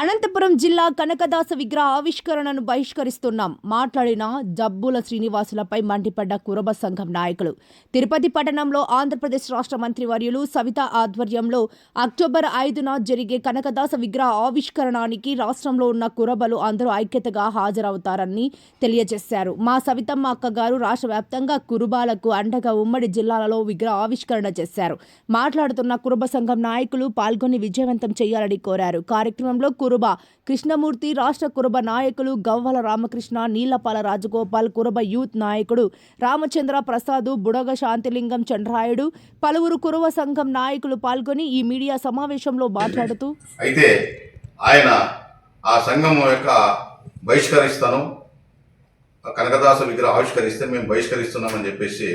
అనంతపురం జిల్లా కనకదాస విగ్రహ ఆవిష్కరణను బహిష్కరిస్తున్నాం. మాట్లాడిన జబ్బుల శ్రీనివాసులపై మండిపడ్డ కురబ సంఘం నాయకులు. తిరుపతి పట్టణంలో ఆంధ్రప్రదేశ్ రాష్ట్ర మంత్రి వర్యులు సవిత ఆధ్వర్యంలో అక్టోబర్ ఐదున జరిగే కనకదాస విగ్రహ ఆవిష్కరణానికి రాష్ట్రంలో ఉన్న కురబలు అందరూ ఐక్యతగా హాజరవుతారని తెలియజేశారు. మా సవితమ్మ అక్కగారు రాష్ట్ర వ్యాప్తంగా కురుబాలకు అండగా ఉమ్మడి జిల్లాలలో విగ్రహ ఆవిష్కరణ చేశారు. మాట్లాడుతున్న కురుబ సంఘం నాయకులు పాల్గొని విజయవంతం చేయాలని కోరారు. కార్యక్రమంలో కురుబ. కృష్ణమూర్తి రాష్ట్ర కురుబ నాయకులు గవ్వల రామకృష్ణ నీలపాల రాజగోపాల్ కురుబ యూత్ నాయకుడు రామచంద్ర ప్రసాద్ బుడగ శాంతిలింగం చంద్రాయుడు పలువురు కురువ సంఘం నాయకులు పాల్గొని ఈ మీడియా సమావేశంలో మాట్లాడుతూ అయితే ఆయన ఆ సంఘం యొక్క బహిష్కరిస్తాను. కనకదాస విగ్రహం ఆవిష్కరిస్తే మేము బహిష్కరిస్తున్నామని చెప్పేసి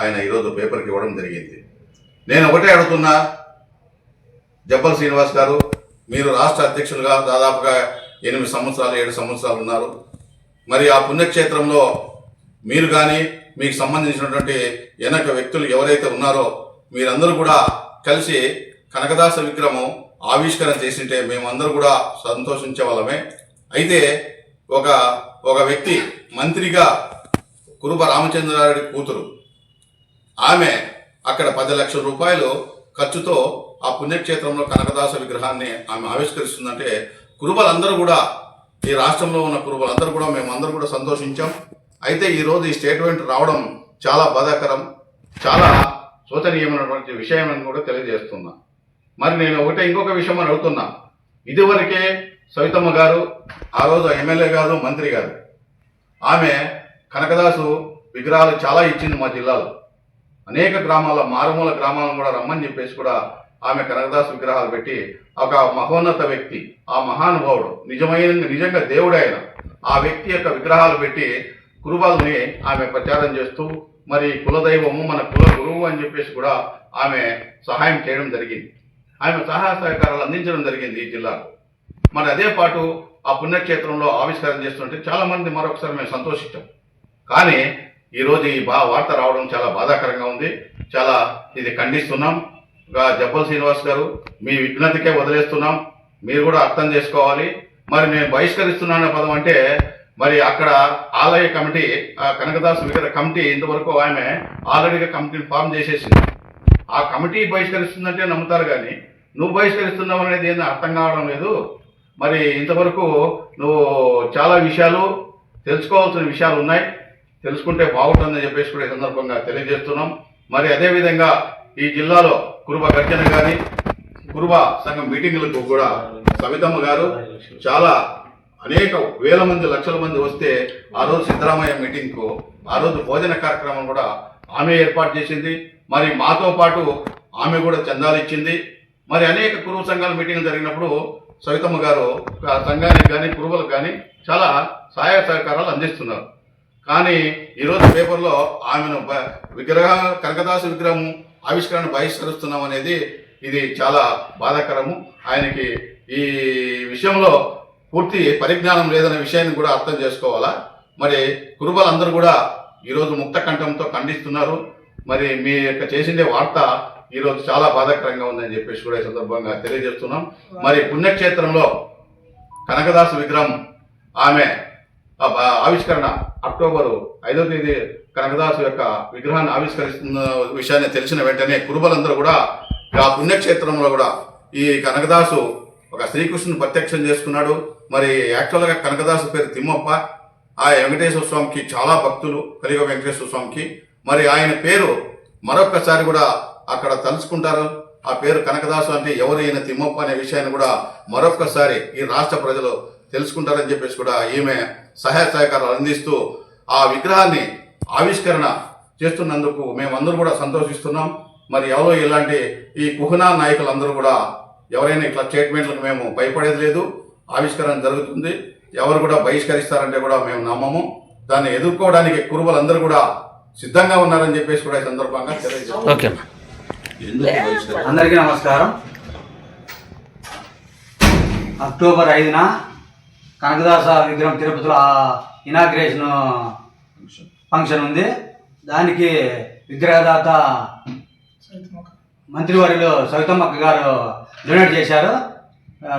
ఆయన ఈరోజు పేపర్కి ఇవ్వడం జరిగింది. నేను ఒకటే అడుగుతున్నా జబ్బల్ శ్రీనివాస్ గారు మీరు రాష్ట్ర అధ్యక్షులుగా దాదాపుగా ఎనిమిది సంవత్సరాలు ఏడు సంవత్సరాలు ఉన్నారు. మరి ఆ పుణ్యక్షేత్రంలో మీరు కానీ మీకు సంబంధించినటువంటి వెనక వ్యక్తులు ఎవరైతే ఉన్నారో మీరందరూ కూడా కలిసి కనకదాస విగ్రహం ఆవిష్కరణ చేసింటే మేమందరూ కూడా సంతోషించే వాళ్ళమే. అయితే ఒక ఒక వ్యక్తి మంత్రిగా కురుబ రామచంద్రారెడ్డి కూతురు ఆమె అక్కడ పది లక్షల రూపాయలు ఖర్చుతో ఆ పుణ్యక్షేత్రంలో కనకదాస విగ్రహాన్ని ఆమె ఆవిష్కరిస్తుందంటే కురుబలందరూ కూడా ఈ రాష్ట్రంలో ఉన్న కురుబలందరూ కూడా మేమందరూ కూడా సంతోషించాం. అయితే ఈ ఈ స్టేట్మెంట్ రావడం చాలా బాధాకరం చాలా శోచనీయమైనటువంటి విషయం అని కూడా తెలియజేస్తున్నా. మరి నేను ఒకటే ఇంకొక విషయం అని అడుగుతున్నా. ఇదివరకే సవితమ్మ గారు ఆ రోజు ఎమ్మెల్యే గారు మంత్రి గారు ఆమె కనకదాసు విగ్రహాలు చాలా ఇచ్చింది మా జిల్లాలో. అనేక గ్రామాల మారుమూల గ్రామాలను కూడా రమ్మని చెప్పేసి కూడా ఆమె కనకదాస్ విగ్రహాలు పెట్టి ఒక మహోన్నత వ్యక్తి ఆ మహానుభావుడు నిజమైన నిజంగా దేవుడు ఆయన. ఆ వ్యక్తి యొక్క విగ్రహాలు పెట్టి కురుబాల్ని ఆమె ప్రచారం చేస్తూ మరి కులదైవము మన కుల గురువు అని చెప్పేసి కూడా ఆమె సహాయం చేయడం జరిగింది. ఆమె సహాయ సహకారాలు అందించడం జరిగింది ఈ జిల్లాకు మరి అదే పాటు ఆ పుణ్యక్షేత్రంలో ఆవిష్కారం చేస్తుంటే చాలా మంది మరొకసారి మేము సంతోషించాం. కానీ ఈరోజు ఈ బా వార్త రావడం చాలా బాధాకరంగా ఉంది. చాలా ఇది ఖండిస్తున్నాం. జబ్బల్ శ్రీనివాస్ గారు మీ విజ్ఞతకే వదిలేస్తున్నాం. మీరు కూడా అర్థం చేసుకోవాలి. మరి నేను బహిష్కరిస్తున్నాను పదం అంటే మరి అక్కడ ఆలయ కమిటీ కనకదాస్ విగ్రహ కమిటీ ఇంతవరకు ఆమె ఆల్రెడీగా కమిటీని ఫామ్ చేసేసింది. ఆ కమిటీ బహిష్కరిస్తుందంటే నమ్ముతారు కానీ నువ్వు బహిష్కరిస్తున్నావు అనేది ఏందో అర్థం కావడం లేదు. మరి ఇంతవరకు నువ్వు చాలా విషయాలు తెలుసుకోవాల్సిన విషయాలు ఉన్నాయి. తెలుసుకుంటే బాగుంటుందని చెప్పేసి కూడా ఈ సందర్భంగా తెలియజేస్తున్నాం. మరి అదేవిధంగా ఈ జిల్లాలో కురుబ గర్జన కానీ కురుబ సంఘం మీటింగులకు కూడా సవితమ్మ గారు చాలా అనేక వేల మంది లక్షల మంది వస్తే ఆ రోజు సిద్ధరామయ్య మీటింగ్కు ఆ రోజు భోజన కార్యక్రమం కూడా ఆమె ఏర్పాటు చేసింది. మరి మాతో పాటు ఆమె కూడా చందాలు ఇచ్చింది. మరి అనేక కురువ సంఘాల మీటింగ్ జరిగినప్పుడు సవితమ్మ గారు సంఘానికి కానీ కురువులకు కానీ చాలా సహాయ సహకారాలు అందిస్తున్నారు. కానీ ఈరోజు పేపర్లో ఆమెను విగ్రహ కనకదాసు విగ్రహం ఆవిష్కరణ బహిష్కరిస్తున్నాం అనేది ఇది చాలా బాధాకరము. ఆయనకి ఈ విషయంలో పూర్తి పరిజ్ఞానం లేదనే విషయాన్ని కూడా అర్థం చేసుకోవాలా? మరి కురుబలందరూ కూడా ఈరోజు ముక్త కంఠంతో ఖండిస్తున్నారు. మరి మీ యొక్క చేసిందే వార్త ఈరోజు చాలా బాధాకరంగా ఉందని చెప్పేసి కూడా ఈ సందర్భంగా తెలియజేస్తున్నాం. మరి పుణ్యక్షేత్రంలో కనకదాసు విగ్రహం ఆమె ఆవిష్కరణ అక్టోబరు ఐదో తేదీ కనకదాసు యొక్క విగ్రహాన్ని ఆవిష్కరిస్తున్న విషయాన్ని తెలిసిన వెంటనే కురుబలందరూ కూడా ఆ పుణ్యక్షేత్రంలో కూడా ఈ కనకదాసు ఒక శ్రీకృష్ణుని ప్రత్యక్షం చేసుకున్నాడు. మరి యాక్చువల్గా కనకదాసు పేరు తిమ్మప్ప. ఆ వెంకటేశ్వర స్వామికి చాలా భక్తులు కలిగ వెంకటేశ్వర స్వామికి. మరి ఆయన పేరు మరొక్కసారి కూడా అక్కడ తలుచుకుంటారు. ఆ పేరు కనకదాసు అంటే ఎవరు ఈయన తిమ్మప్ప అనే విషయాన్ని కూడా మరొక్కసారి ఈ రాష్ట్ర ప్రజలు తెలుసుకుంటారని చెప్పేసి కూడా ఈమె సహాయ సహకారాలు అందిస్తూ ఆ విగ్రహాన్ని ఆవిష్కరణ చేస్తున్నందుకు మేమందరూ కూడా సంతోషిస్తున్నాం. మరి ఎవరో ఇలాంటి ఈ కుహనా నాయకులందరూ కూడా ఎవరైనా ఇట్లా స్టేట్మెంట్లకు మేము భయపడేది లేదు. ఆవిష్కరణ జరుగుతుంది. ఎవరు కూడా బహిష్కరిస్తారంటే కూడా మేము నమ్మము. దాన్ని ఎదుర్కోవడానికి కురుబలందరూ కూడా సిద్ధంగా ఉన్నారని చెప్పేసి కూడా ఈ సందర్భంగా తెలియజేస్తాం అందరికీ నమస్కారం. అక్టోబర్ ఐదున కనకదాస విగ్రహం తిరుపతిలో ఇనాగ్రేషన్ ఫంక్షన్ ఉంది. దానికి విగ్రహదాత మంత్రివర్యులు సవితమ్మక్క గారు డొనేట్ చేశారు.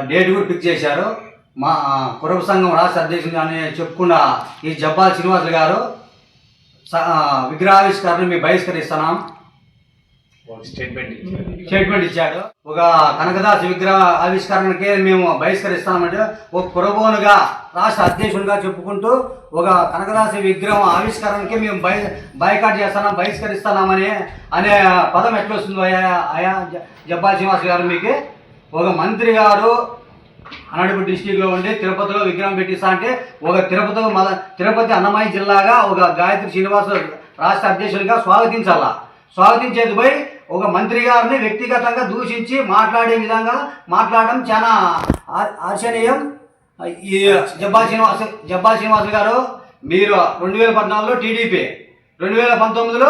డేట్ కూడా ఫిక్స్ చేశారు. మా కురబ సంఘం రాష్ట్ర అధ్యక్షుడు అని చెప్పుకున్న ఈ జబ్బాల్ శ్రీనివాసులు గారు స- విగ్రహావిష్కరణ మేము బహిష్కరిస్తున్నాం. స్టేట్మెంట్ ఇచ్చాడు ఒక కనకదాస్ విగ్రహ ఆవిష్కరణకే మేము బహిష్కరిస్తామంటే ఒక కురబోనుగా రాష్ట్ర అధ్యక్షునిగా చెప్పుకుంటూ ఒక కనకదాస విగ్రహం ఆవిష్కరణకే మేము బై బైకాట్ చేస్తున్నాం బహిష్కరిస్తున్నామని అనే పదం ఎట్లొస్తుందో అయా అయా జబ్బా శ్రీనివాస్ గారు మీకు. ఒక మంత్రి గారు అన్నడుపు డిస్టిక్లో ఉండి తిరుపతిలో విగ్రహం పెట్టిస్తా అంటే ఒక తిరుపతి మద తిరుపతి అన్నమయ్య జిల్లాగా ఒక గాయత్రి శ్రీనివాస రాష్ట్ర అధ్యక్షునిగా స్వాగతించాలా. స్వాగతించేది పోయి ఒక మంత్రి గారిని వ్యక్తిగతంగా దూషించి మాట్లాడే విధంగా మాట్లాడడం చాలా ఆర్చనీయం ఈ జబ్బా శ్రీనివాస జబ్బా శ్రీనివాస్ గారు మీరు రెండు వేల పద్నాలుగులో టీడీపీ రెండు వేల పంతొమ్మిదిలో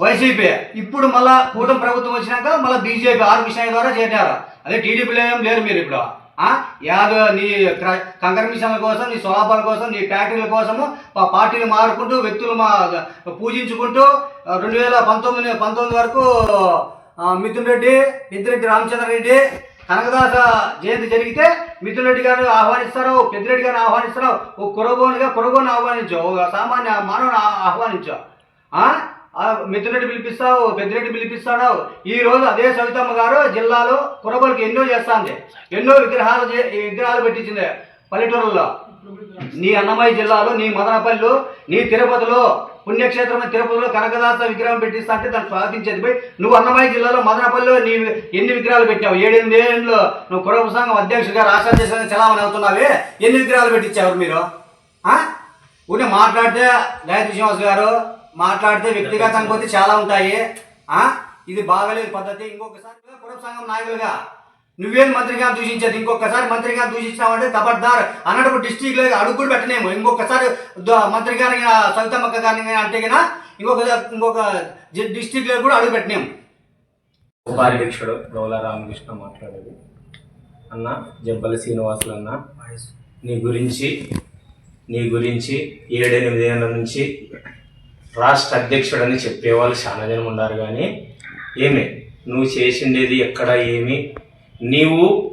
వైసీపీ. ఇప్పుడు మళ్ళా కూటమి ప్రభుత్వం వచ్చినాక మళ్ళీ బీజేపీ ఆర్ కృష్ణయ్య ద్వారా చేరారు అదే టీడీపీలో ఏం లేరు మీరు ఇప్పుడు? యాదో నీ కంకర మిషన్ల కోసం నీ సోలాపాల కోసం నీ ఫ్యాక్టరీల కోసము పార్టీలు మారుకుంటూ వ్యక్తులు మా పూజించుకుంటూ రెండు వేల పంతొమ్మిది పంతొమ్మిది వరకు మిథున్ రెడ్డి పెద్దిరెడ్డి రామచంద్ర రెడ్డి కనకదాస జయంతి జరిగితే మిథున్ రెడ్డి గారిని ఆహ్వానిస్తారు పెద్దిరెడ్డి గారిని ఆహ్వానిస్తారు ఒక కురగోనిగా కురగోని ఆహ్వానించావు ఒక సామాన్య మానవుని ఆహ్వానించావు ఆ? రెడ్డి పిలిపిస్తావు పెద్దిరెడ్డి పిలిపిస్తాడు ఈ రోజు అదే సవితమ్మ గారు జిల్లాలో కురబలకి ఎన్నో చేస్తాంది. ఎన్నో విగ్రహాలు చే- విగ్రహాలు పెట్టించింది పల్లెటూరులో నీ అన్నమయ్య జిల్లాలో నీ మదనపల్లిలో నీ తిరుపతిలో పుణ్యక్షేత్రమైన తిరుపతిలో కనకదాస విగ్రహం పెట్టిస్తా అంటే దాన్ని స్వాగతించేది పోయి నువ్వు అన్నమయ్య జిల్లాలో మదనపల్లిలో నీ ఎన్ని విగ్రహాలు పెట్టావు? ఏడెనిమిది ఏళ్ళు నువ్వు కురబ సంఘం అధ్యక్షుడిగా రాష్ట్ర అధ్యక్షుడిగా చలామణి అవుతున్నావే. ఎన్ని విగ్రహాలు పెట్టించావు మీరు? ఆ? మాట్లాడితే గాయత్రి శ్రీనివాస్ గారు మాట్లాడితే వ్యక్తిగతంగా పోతే చాలా ఉంటాయి. ఆ? ఇది బాగలేదు పద్ధతి. ఇంకొకసారి కురబ సంఘం నాయకులుగా నువ్వేం మంత్రిగా దూషించేది ఇంకొకసారి మంత్రిగా దూషించావంటే కబడ్దార్ అన్నట్టు డిస్టిక్లో అడుగులు పెట్టనేమో. ఇంకొకసారి మంత్రి గారిని సవితమ్మక్క గారిని అంటే గిన ఇంకొక ఇంకొక డిస్టిక్లో కూడా అడుగు పెట్టినాము ఉపాధ్యక్షుడు రోల రామకృష్ణ మాట్లాడేది అన్న జబ్బల శ్రీనివాసులు అన్న నీ గురించి నీ గురించి ఏడెనిమిది ఏళ్ళ నుంచి రాష్ట్ర అధ్యక్షుడని చెప్పేవాళ్ళు చాలా జనం ఉన్నారు కానీ ఏమి? నువ్వు చేసిండేది ఎక్కడ ఏమి? నీవు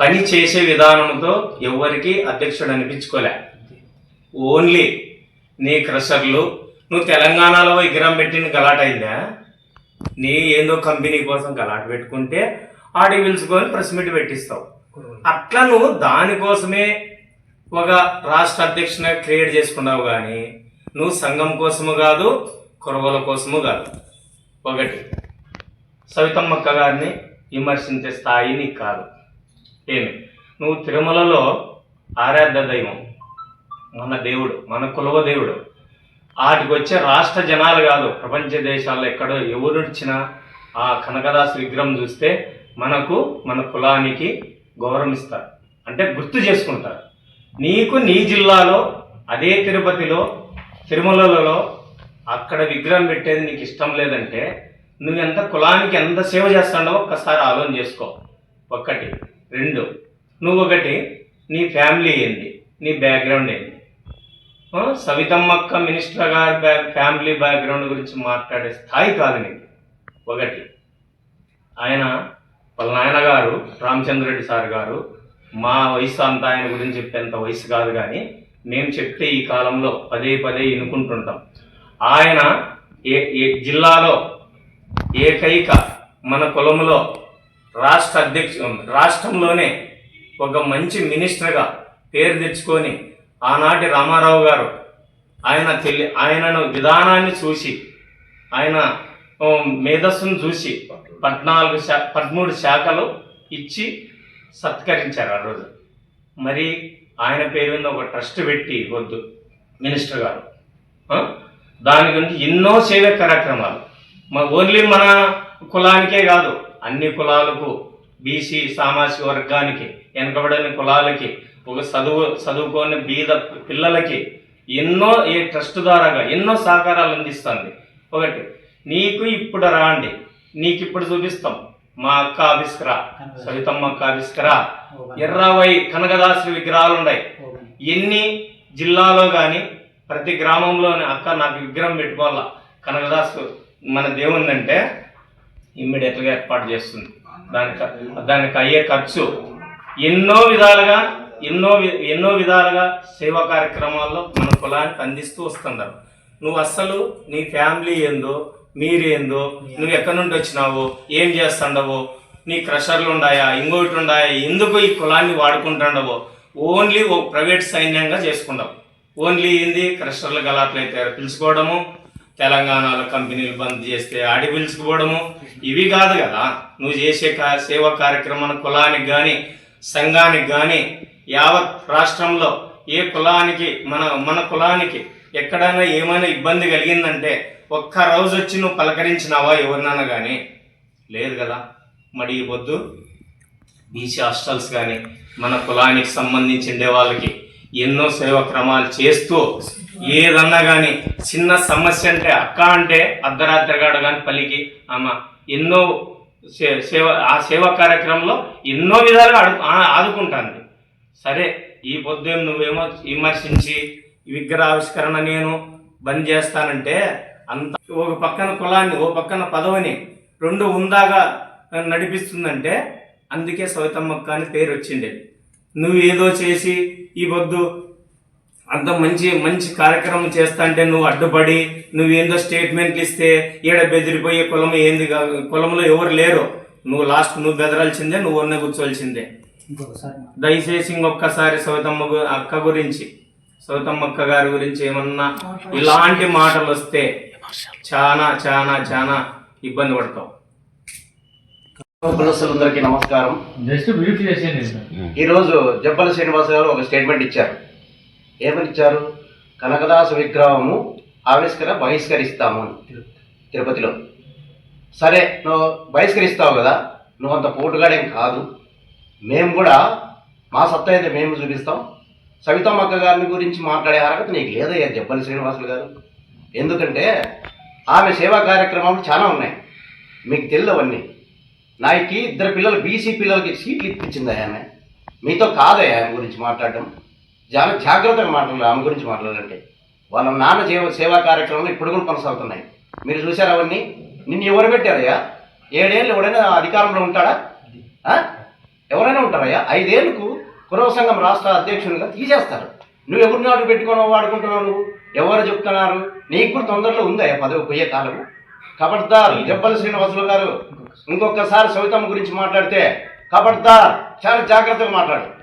పని చేసే విధానంతో ఎవరికి అధ్యక్షుడు అనిపించుకోలే. ఓన్లీ నీ క్రషర్లు. నువ్వు తెలంగాణలో విగ్రహం పెట్టిన గలాట్ అయిందా? నీ ఏందో కంపెనీ కోసం గలాట పెట్టుకుంటే ఆడికి పిలుచుకొని ప్రెస్ మీట్ పెట్టిస్తావు. అట్లా నువ్వు దానికోసమే ఒక రాష్ట్ర అధ్యక్షుని క్రియేట్ చేసుకున్నావు కానీ నువ్వు సంఘం కోసము కాదు కురవల కోసము కాదు. ఒకటి సవితమ్మక్క గారిని విమర్శించే స్థాయి నీకు కాదు. ఏమి? నువ్వు తిరుమలలో ఆరాధ్య దైవం మన దేవుడు మన కులవ దేవుడు. వాటికి వచ్చే రాష్ట్ర జనాలు కాదు ప్రపంచ దేశాల్లో ఎక్కడో ఎవరు వచ్చినా ఆ కనకదాస్ విగ్రహం చూస్తే మనకు మన కులానికి గౌరవిస్తారు అంటే గుర్తు చేసుకుంటారు. నీకు నీ జిల్లాలో అదే తిరుపతిలో తిరుమలలో అక్కడ విగ్రహం పెట్టేది నీకు ఇష్టం లేదంటే నువ్వు ఎంత కులానికి ఎంత సేవ చేస్తాడో ఒక్కసారి ఆలోచన చేసుకో. ఒక్కటి రెండు. నువ్వు ఒకటి నీ ఫ్యామిలీ ఏంది? నీ బ్యాక్గ్రౌండ్ ఏంది? సవితమ్మక్క మినిస్టర్ గారి బ్యా- ఫ్యామిలీ బ్యాక్గ్రౌండ్ గురించి మాట్లాడే స్థాయి కాదు నీకు ఒకటి. ఆయన వాళ్ళ నాయనగారు రామచంద్రరెడ్డి సార్ గారు మా వయసు అంత ఆయన గురించి చెప్పేంత వయసు కాదు కానీ నేను చెప్తే ఈ కాలంలో పదే పదే ఎన్నుకుంటుంటాం. ఆయన ఏ ఏ జిల్లాలో ఏకైక మన కులంలో రాష్ట్ర అధ్యక్ష రాష్ట్రంలోనే ఒక మంచి మినిస్టర్గా పేరు తెచ్చుకొని ఆనాటి రామారావు గారు ఆయన తెలి ఆయనను విధానాన్ని చూసి ఆయన మేధస్సును చూసి పద్నాలుగు శా పదమూడు శాఖలు ఇచ్చి సత్కరించారు ఆ రోజు. మరి ఆయన పేరు మీద ఒక ట్రస్ట్ పెట్టి వద్దు మినిస్టర్ గారు. దాని గురించి ఎన్నో సేవ కార్యక్రమాలు. మా ఓన్లీ మన కులానికే కాదు అన్ని కులాలకు బీసీ సామాజిక వర్గానికి వెనకబడిన కులాలకి ఒక చదువు చదువుకోని బీద పిల్లలకి ఎన్నో ఈ ట్రస్ట్ ద్వారాగా ఎన్నో సహకారాలు అందిస్తుంది. ఒకటి నీకు ఇప్పుడు రాండి నీకు ఇప్పుడు చూపిస్తాం. మా అక్క ఆవిష్కరా సవితమ్మ అక్క ఆవిష్కరా. ఇరవై కనకదాసు. విగ్రహాలు ఉన్నాయి ఎన్ని జిల్లాలో కానీ ప్రతి గ్రామంలోని అక్క నాకు విగ్రహం పెట్టుకోవాలా? కనకదాసు మన దేవుందంటే ఇమ్మీడియట్గా ఏర్పాటు చేస్తుంది. దానికి దానికి అయ్యే ఖర్చు. ఎన్నో విధాలుగా ఎన్నో ఎన్నో విధాలుగా సేవా కార్యక్రమాల్లో మన కులానికి అందిస్తూ వస్తున్నారు నువ్వు అస్సలు నీ ఫ్యామిలీ ఏందో మీరేందో? నువ్వు ఎక్కడి నుండి వచ్చినావు? ఏం చేస్తుండవు? నీ క్రషర్లు ఉన్నాయా ఇంకోటి ఉన్నాయా ఎందుకు ఈ కులాన్ని వాడుకుంటుండవు? ఓన్లీ ఓ ప్రైవేట్ సైన్యంగా చేసుకున్నావు ఓన్లీ ఏంది? క్రషర్లు గలాట్లయితే పిలుచుకోవడము. తెలంగాణలో కంపెనీలు బంద్ చేస్తే ఆడి పిలుచుకోవడము ఇవి కాదు కదా. నువ్వు చేసే కా సేవా కార్యక్రమం కులానికి కానీ సంఘానికి కానీ యావత్ రాష్ట్రంలో ఏ కులానికి మన మన కులానికి ఎక్కడైనా ఏమైనా ఇబ్బంది కలిగిందంటే ఒక్క రోజు వచ్చి నువ్వు పలకరించినావా ఎవరినైనా కానీ లేదు కదా. మరి ఈ పొద్దు బీసీ హాస్టల్స్ కానీ మన కులానికి సంబంధించిండే వాళ్ళకి ఎన్నో సేవక్రమాలు చేస్తూ ఏదన్నా కానీ చిన్న సమస్య అంటే అక్క అంటే అర్ధరాత్రిగాడు కానీ పలికి ఆమె ఎన్నో సే- సేవ ఆ సేవా కార్యక్రమంలో ఎన్నో విధాలుగా అడు ఆదుకుంటాను సరే ఈ పొద్దున్న నువ్వేమో విమర్శించి విగ్రహావిష్కరణ నేను బంద్ చేస్తానంటే అంత ఒక పక్కన కులాన్ని ఓ పక్కన పదవిని రెండు ఉందాగా నడిపిస్తుందంటే అందుకే సవితమ్మక్క అని పేరు వచ్చిండే నువ్వు ఏదో చేసి ఈ పొద్దు అంత మంచి మంచి కార్యక్రమం చేస్తా అంటే నువ్వు అడ్డుపడి నువ్వేందో స్టేట్మెంట్లు ఇస్తే ఈడ బెదిరిపోయే కులం ఏంది కాదు కులంలో ఎవరు లేరు. నువ్వు లాస్ట్ నువ్వు బెదరాల్సిందే నువ్వు ఉన్న కూర్చోవలసిందే. దయచేసి ఇంకొకసారి సవితమ్మ అక్క గురించి సవితమ్మ అక్క గారి గురించి ఏమన్నా ఇలాంటి మాటలు వస్తే చాలా చాలా చాలా ఇబ్బంది పడతావు కులస్తులందరికీ నమస్కారం. జస్ట్ బ్రీఫ్ చేసేయండి. ఈరోజు జబ్బల శ్రీనివాస గారు ఒక స్టేట్మెంట్ ఇచ్చారు. ఏమని ఇచ్చారు? కనకదాస విగ్రహము ఆవిష్కరణ బహిష్కరిస్తాము అని తిరుపతిలో. సరే నువ్వు బహిష్కరిస్తావు కదా నువ్వు అంత పోటుగాడేం కాదు. మేము కూడా మా సత్తా అయితే మేము చూపిస్తాం. సవితమ్మక్క గారిని గురించి మాట్లాడే అర్హత నీకు లేదయ్యా జబ్బల శ్రీనివాసులు గారు. ఎందుకంటే ఆమె సేవా కార్యక్రమాలు చాలా ఉన్నాయి. మీకు తెలియవన్నీ నాయకి ఇద్దరు పిల్లలు బీసీ పిల్లలకి సీట్లు ఇప్పించింది ఆమె. మీతో కాదయ్యా ఆమె గురించి మాట్లాడడం. చాలా జాగ్రత్తగా మాట్లాడాలి ఆమె గురించి మాట్లాడాలంటే. వాళ్ళ నాన్న సేవ సేవా కార్యక్రమాలు ఇప్పుడు కూడా కొనసాగుతున్నాయి. మీరు చూసారు అవన్నీ? నిన్ను ఎవరు పెట్టారయ్యా? ఏడేళ్ళు ఎవడైనా అధికారంలో ఉంటాడా? ఎవరైనా ఉంటారయ్యా? ఐదేళ్ళకు కురవ సంఘం రాష్ట్ర అధ్యక్షునిగా తీసేస్తారు. నువ్వు ఎవరిని నాటు పెట్టుకున్నావు వాడుకుంటున్నావు నువ్వు? ఎవరు చెప్తున్నారు? నీకు కూడా తొందరలో ఉందయ్యా పదవి పోయే కాలము? కబడ్దార్ జబ్బల శ్రీనివాసులు గారు ఇంకొకసారి సవితమ్మ గురించి మాట్లాడితే కబడ్దార్ చాలా జాగ్రత్తగా మాట్లాడు.